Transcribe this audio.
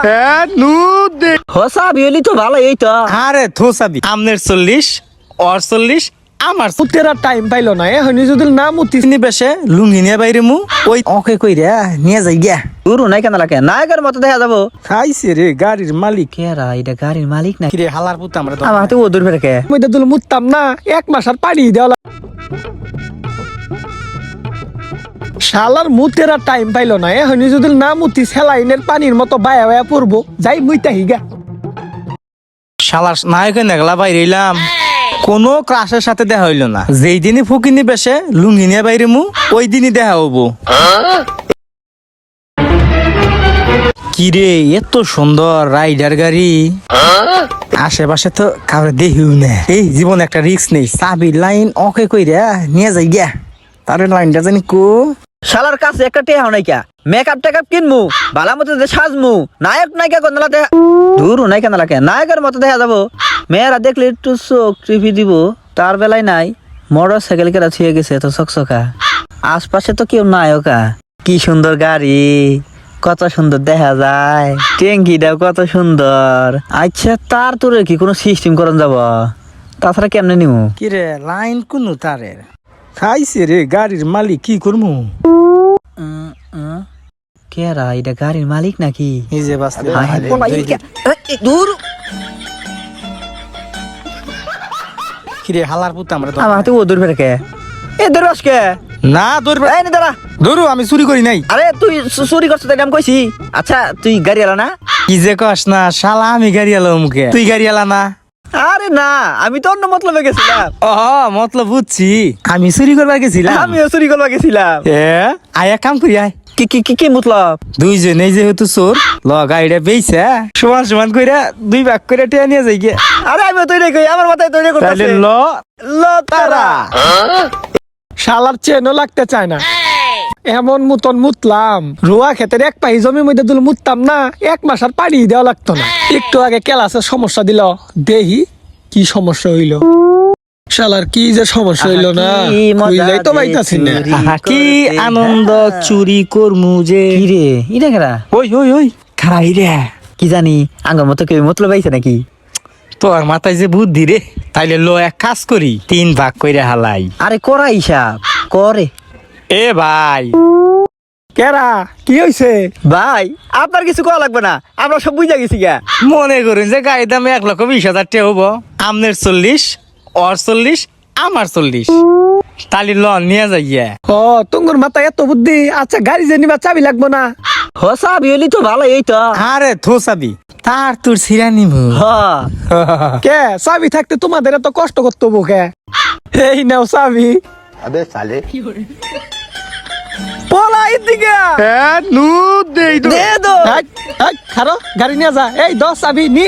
হ্যাঁ নু দে হসা বিয়লি তো ভালো এই তো আরে থোসাবি আমনের চল্লিশ অর চল্লিশ আমার মুতেরা টাইম পাইলো না এখনই যদি না মুতি তিনি বেশে লুঙ্গি নিয়ে বাইরে মু। ওই ওকে কই রে নিয়ে যাই গিয়া। দূর নাই কেন লাগে? নায়কের মতো দেখা যাব। খাইছে রে গাড়ির মালিক। কেরা এটা গাড়ির মালিক না কিরে হালার পুত আমরা তো আমার হাতে ও দূর ফেরকে মধ্যে তুলে মুততাম না এক মাস আর পানি দেওয়া শালার মুতেরা টাইম পাইলো না। এখনই যদি না মুতি সেলাইনের পানির মতো বায়া বায়া পড়ব। যাই মুইতা হিগা। শালার নায়কের নেগলা বাইরে এলাম কোনো ক্রাশের সাথে দেখা হইল না। যেই দিনই ফুকিনি বেশে লুঙ্গি বাইরে মু, ওই দিনই দেখা হব। কিরে, এত সুন্দর রাইডার গাড়ি। আশেপাশে তো কাউরে দেখিও না। এই জীবন একটা রিস্ক নেই। চাবি লাইন ওকে রে নিয়ে যাই গিয়া তার লাইনটা জানি কো? শালার কাছে একটা নাই কা মেকআপ টেকআপ কিনমু বালা মতো যে সাজমু, নায়ক নায়িকা গন্ধলা দেখা দূর নাই কেন লাগে নায়কের মতো দেখা যাব। মেয়েরা দেখলে একটু চোখ টিপি দিব, তার বেলায় নাই মোটর সাইকেল কেরা ছুঁয়ে গেছে তো চকচকা। আশপাশে তো কেউ নায়কা। কি সুন্দর গাড়ি, কত সুন্দর দেখা যায় ট্যাঙ্কিটাও কত সুন্দর। আচ্ছা তার তোর কি কোনো সিস্টেম করন যাব? তাছাড়া কেমনে নিমু? কিরে লাইন কোনো তারের? খাইছে রে গাড়ির মালিক কি করমু? কেরা এটা গাড়ির মালিক নাকি? এই যে বাস কে- দূর কিরে হালার পুত আমরা তো। আমার ও দূর ফেরকে এ দূর আজকে না ধরবে এই নে দাঁড়া। ধরু আমি চুরি করি নাই। আরে তুই চুরি করছিস তাই আমি কইছি। আচ্ছা তুই গাড়ি এলা না? কি যে কস না শালা আমি গাড়ি আলো মুখে তুই গাড়ি আলা না। না আমি তো অন্য মতলবে গেছিলাম। ও মতলব বুঝছি। আমি চুরি করবার গেছিলাম। আমিও চুরি করবা গেছিলাম। এ আয়া কাম করি আয়। কি কি কি কি মতলব? দুইজনে যেহেতু চোর ল গাড়িটা বেইছে সমান সমান কইরা দুই ভাগ করে টেয়া নিয়ে যাই গে। আরে আমিও তৈরি কই আমার মাথায় তৈরি তাহলে করতেছে। ল। ল তারা। শালার চেনও লাগতে চায় না। এমন মতন মুতলাম রোয়া ক্ষেতের এক পাহি জমির মধ্যে তুলে মুততাম না এক মাস আর পানি দেওয়া লাগতো না। একটু আগে কেলাসের সমস্যা দিল দেহি কি সমস্যা হইল? শালার কি যে সমস্যা হইল না? কি মজা হইলাই তো পাইতাছি না। কি আনন্দ চুরি করমু যে। কি রে ইটা কেরা ওই ওই ওই। খারাই রে। কি জানি আঙ্গর মতো কেউ মতলব আইছে নাকি? তোর মাথায় যে বুদ্ধি রে তাইলে লো এক কাজ করি তিন ভাগ কইরা হালাই। আরে করা হিসাব করে। এ ভাই। কেরা কি হইছে? ভাই আপনার কিছু করা লাগবে না আমরা সব বুঝা গেছি গা। মনে করুন যে গাড়ির দাম এক লক্ষ বিশ হাজার টাকা হব আমনের চল্লিশ ওর চল্লিশ আমার চল্লিশ। তালি ল নিয়ে যাইয়া ও তোমার মাথা এত বুদ্ধি আচ্ছা গাড়ি যে নিবা চাবি লাগবো না? হ চাবি হলি তো ভালো এই তো আরে থো চাবি। তার তোর সিরা নিব। কে চাবি থাকতে তোমাদের এত কষ্ট করতে হব কে? এই নাও চাবি। আবে সালে পোলা এদিকে হ্যাঁ নু দে দে। দে খারো গাড়ি নিয়ে যা। এই দশ চাবি নি।